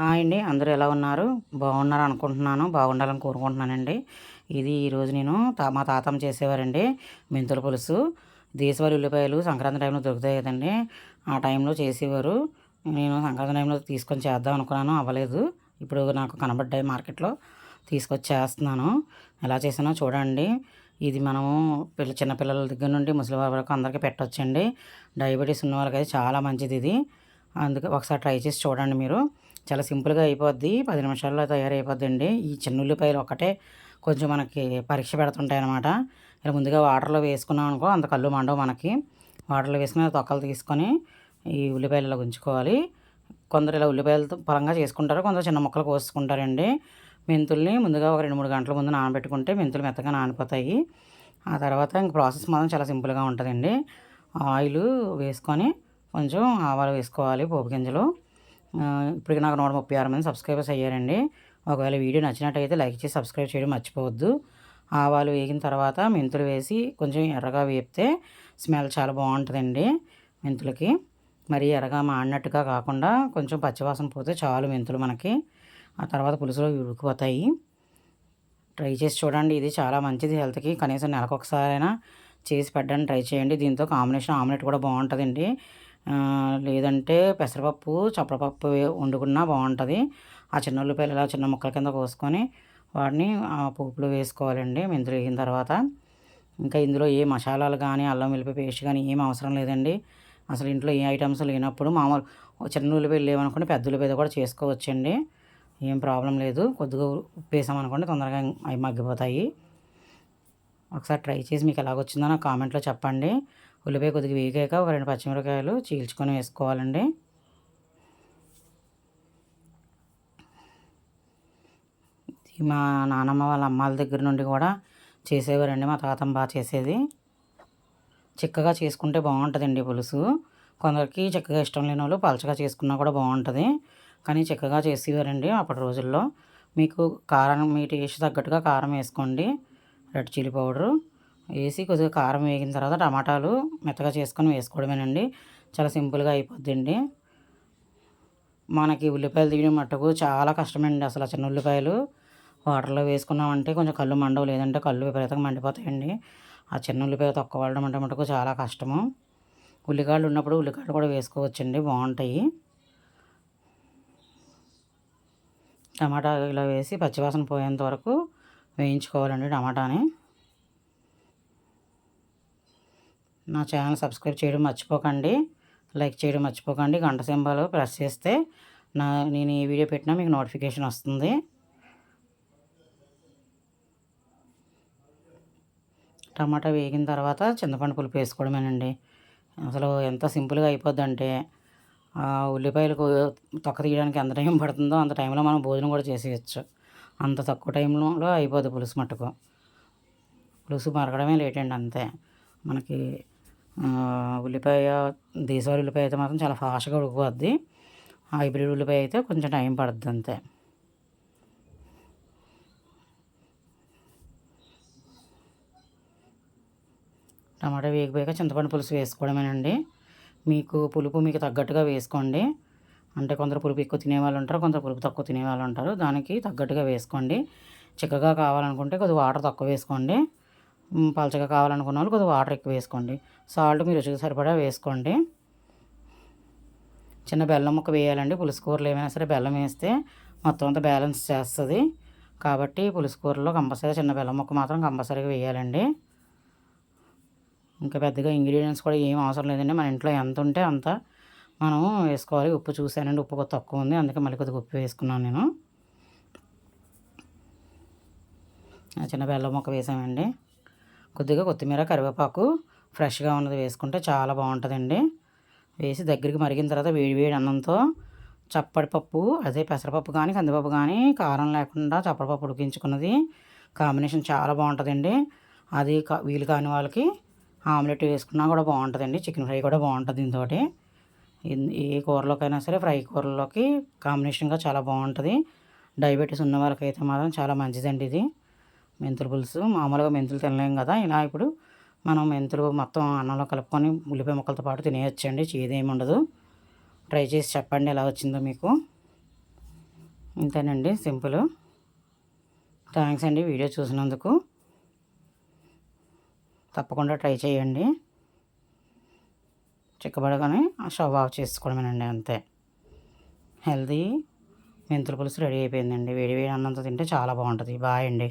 Hi అండి. అందరూ ఎలా ఉన్నారు? బాగున్నారు అనుకుంటున్నాను. బాగుండాలని కోరుకుంటున్నానండి. ఇది ఈరోజు నేను తా మా తాతమ్మ చేసేవారండి మెంతుల పులుసు. దేశవాళి ఉల్లిపాయలు సంక్రాంతి టైంలో దొరుకుతాయి కదండి. ఆ టైంలో చేసేవారు. నేను సంక్రాంతి టైంలో తీసుకొని చేద్దాం అనుకున్నాను. అవ్వలేదు. ఇప్పుడు నాకు కనబడ్డాయి మార్కెట్లో. తీసుకొచ్చి చేస్తున్నాను ఎలా చేసానో చూడండి. ఇది మనము పిల్ల చిన్నపిల్లల దగ్గర నుండి ముసలి వరకు అందరికీ పెట్టొచ్చండి. డయాబెటీస్ ఉన్న వాళ్ళకి అయితే చాలా మంచిది ఇది. అందుకే ఒకసారి ట్రై చేసి చూడండి మీరు. చాలా సింపుల్గా అయిపోద్ది. పది నిమిషాల్లో తయారైపోద్దండి. ఈ చిన్న ఉల్లిపాయలు ఒకటే కొంచెం మనకి పరీక్ష పెడుతుంటాయి అనమాట ఇలా ముందుగా వాటర్లో వేసుకున్నాం అనుకో అంత కళ్ళు మండవు మనకి. వాటర్లో వేసుకుని తొక్కలు తీసుకొని ఈ ఉల్లిపాయలు ఇలా ఉంచుకోవాలి కొందరు ఇలా ఉల్లిపాయలతో పరంగా చేసుకుంటారు కొందరు చిన్న ముక్కలు కోసుకుంటారండి. మెంతుల్ని ముందుగా ఒక రెండు మూడు గంటల ముందు నానబెట్టుకుంటే మెంతులు మెత్తగా నానిపోతాయి. ఆ తర్వాత ఇంక ప్రాసెస్ మాత్రం చాలా సింపుల్గా ఉంటుందండి. ఆయిల్ వేసుకొని కొంచెం ఆవాలు వేసుకోవాలి పోపు గింజలు. ఇప్పటికి నాకు నూట ముప్పై ఆరు మంది సబ్స్క్రైబర్స్ అయ్యారండి. ఒకవేళ వీడియో నచ్చినట్టయితే లైక్ చేసి సబ్స్క్రైబ్ చేయడం మర్చిపోవద్దు. ఆవాలు వేగిన తర్వాత మెంతులు వేసి కొంచెం ఎర్రగా వేపితే స్మెల్ చాలా బాగుంటుందండి మెంతులకి. మరి ఎర్రగా మాడినట్టుగా కాకుండా కొంచెం పచ్చివాసన పోతే చాలు మెంతులు మనకి. ఆ తర్వాత పులుసులో ఉడికిపోతాయి. ట్రై చేసి చూడండి. ఇది చాలా మంచిది హెల్త్కి. కనీసం నెలకొకసారైనా చేసి పెట్టడానికి ట్రై చేయండి. దీంతో కాంబినేషన్ ఆమ్లెట్ కూడా బాగుంటుందండి. లేదంటే పెసరపప్పు చప్పడపప్పు వండుకున్నా బాగుంటుంది. ఆ చిన్న ఉల్లిపాయలు ఇలా చిన్న ముక్కల కింద కోసుకొని వాటిని ఆ పోపులో వేసుకోవాలండి మెంతులు వేగిన తర్వాత. ఇంకా ఇందులో ఏ మసాలాలు కానీ అల్లం వెల్లిపాయ పేస్ట్ కానీ ఏం అవసరం లేదండి. అసలు ఇంట్లో ఏ ఐటమ్స్ లేనప్పుడు మామూలు చిన్న ఉల్లిపాయలు లేవనుకోండి పెద్ద ఉల్లిపాయ కూడా చేసుకోవచ్చండి. ఏం ప్రాబ్లం లేదు. కొద్దిగా ఉప్పు వేసామనుకోండి తొందరగా అవి మగ్గిపోతాయి. ఒకసారి ట్రై చేసి మీకు ఎలాగొచ్చిందో నాకు కామెంట్లో చెప్పండి. ఉల్లిపాయ కొద్దిగా వేగాక ఒక రెండు పచ్చిమిరకాయలు చీల్చుకొని వేసుకోవాలండి. మా నానమ్మ వాళ్ళ అమ్మాల దగ్గర నుండి కూడా చేసేవారండి. మా తాతమ్మ బాగా చేసేది. చిక్కగా చేసుకుంటే బాగుంటుందండి పులుసు. కొందరికి చిక్కగా ఇష్టం లేని వాళ్ళు పలచగా చేసుకున్నా కూడా బాగుంటుంది. కానీ చిక్కగా చేసేవారండి అప్పటి రోజుల్లో. మీకు కారం మీ టేస్ట్ తగ్గట్టుగా కారం వేసుకోండి. Red chilli powder. వేసి కొద్దిగా కారం వేగిన తర్వాత టమాటాలు మెత్తగా చేసుకొని వేసుకోవడమేనండి. చాలా సింపుల్గా అయిపోద్దండి. మనకి ఉల్లిపాయలు తీయడం మట్టుకు చాలా కష్టమండి అసలు చిన్న ఉల్లిపాయలు. వాటర్లో వేసుకున్నామంటే కొంచెం కళ్ళు మండవు లేదంటే కళ్ళు విపరీతంగా మండిపోతాయండి. ఆ చిన్న ఉల్లిపాయ తొక్క వాళ్ళడం అంటే మటుకు చాలా కష్టము. ఉల్లికాయలు ఉన్నప్పుడు ఉల్లికాయలు కూడా వేసుకోవచ్చండి బాగుంటాయి. టమాటా ఇలా వేసి పచ్చివాసన పోయేంత వరకు వేయించుకోవాలండి టమాటాని. నా ఛానల్ సబ్స్క్రైబ్ చేయడం మర్చిపోకండి. లైక్ చేయడం మర్చిపోకండి. గంట సింబల్ ప్రెస్ చేస్తే నా నేను ఈ వీడియో పెట్టినా మీకు నోటిఫికేషన్ వస్తుంది. టమాటా వేగిన తర్వాత చింతపండు పులుపు వేసుకోవడమేనండి. అసలు ఎంత సింపుల్గా అయిపోద్దంటే ఉల్లిపాయలు తొక్క తీయడానికి ఎంత టైం పడుతుందో అంత టైంలో మనం భోజనం కూడా చేసేయచ్చు. అంత తక్కువ టైంలో అయిపోద్ది పులుసు మట్టుకు. పులుసు మరగడమే లేట్ అండి అంతే. మనకి ఉల్లిపాయ దేశవాళీ ఉల్లిపాయ అయితే మాత్రం చాలా ఫాస్ట్గా ఉడికిపోద్ది. హైబ్రిడ్ ఉల్లిపాయ అయితే కొంచెం టైం పడుతుంది అంతే. టమాటా వేగిపోయాక చింతపండు పులుసు వేసుకోవడమేనండి. మీకు పులుపు మీకు తగ్గట్టుగా వేసుకోండి. అంటే కొందరు పులుపు ఎక్కువ తినేవాళ్ళు ఉంటారు కొందరు పులుపు తక్కువ తినేవాళ్ళు ఉంటారు. దానికి తగ్గట్టుగా వేసుకోండి. చిక్కగా కావాలనుకుంటే కొద్దిగా వాటర్ తక్కువ వేసుకోండి. పలచగా కావాలనుకున్న వాళ్ళు కొద్దిగా వాటర్ ఎక్కువ వేసుకోండి. సాల్ట్ మీరు రుచికి సరిపడా వేసుకోండి. చిన్న బెల్లం ముక్క వేయాలండి. పులుసుకూరలు ఏమైనా సరే బెల్లం వేస్తే మొత్తం అంతా బ్యాలెన్స్ చేస్తుంది. కాబట్టి పులుసుకూరలో కంపల్సరీ చిన్న బెల్లం ముక్క మాత్రం కంపల్సరీగా వేయాలండి. ఇంకా పెద్దగా ఇంగ్రీడియంట్స్ కూడా ఏం అవసరం లేదండి. మన ఇంట్లో ఎంత ఉంటే అంత మనం వేసుకోవాలి. ఉప్పు చూసానండి ఉప్పు తక్కువ ఉంది. అందుకే మళ్ళీ కొద్దిగా ఉప్పు వేసుకున్నాను నేను. చిన్న బెల్లం ముక్క వేసామండి. కొద్దిగా కొత్తిమీర కరివేపాకు ఫ్రెష్గా ఉన్నది వేసుకుంటే చాలా బాగుంటుందండి. వేసి దగ్గరికి మరిగిన తర్వాత వేడి వేడి అన్నంతో చప్పటి పప్పు అదే పెసరపప్పు కానీ కందిపప్పు కానీ కారం లేకుండా చప్పటిపప్పు ఉడికించుకున్నది. కాంబినేషన్ చాలా బాగుంటుందండి. అది వీలు కాని వాళ్ళకి ఆమ్లెట్ వేసుకున్నా కూడా బాగుంటుందండి. చికెన్ ఫ్రై కూడా బాగుంటుంది దీంతో ఏ కూరలోకైనా సరే ఫ్రై కూరలోకి కాంబినేషన్గా చాలా బాగుంటుంది. డయాబెటీస్ ఉన్న వాళ్ళకైతే మాత్రం చాలా మంచిదండి ఇది. మెంతులు పులుసు. మామూలుగా మెంతులు తినలేం కదా. ఇలా ఇప్పుడు మనం మెంతులు మొత్తం అన్నంలో కలుపుకొని ఉల్లిపాయ ముక్కలతో పాటు తినేయచ్చండి. చేదేమి ఉండదు ట్రై చేసి చెప్పండి ఎలా వచ్చిందో మీకు. ఇంతేనండి. సింపుల్. థ్యాంక్స్ అండి వీడియో చూసినందుకు. తప్పకుండా ట్రై చేయండి. చిక్కబడగానే స్టవ్ ఆఫ్ చేసుకోవడమేనండి అంతే. హెల్దీ మెంతుల పులుసు రెడీ అయిపోయిందండి. వేడి వేడి అన్నంతో తింటే చాలా బాగుంటుంది. బాయ్ అండి.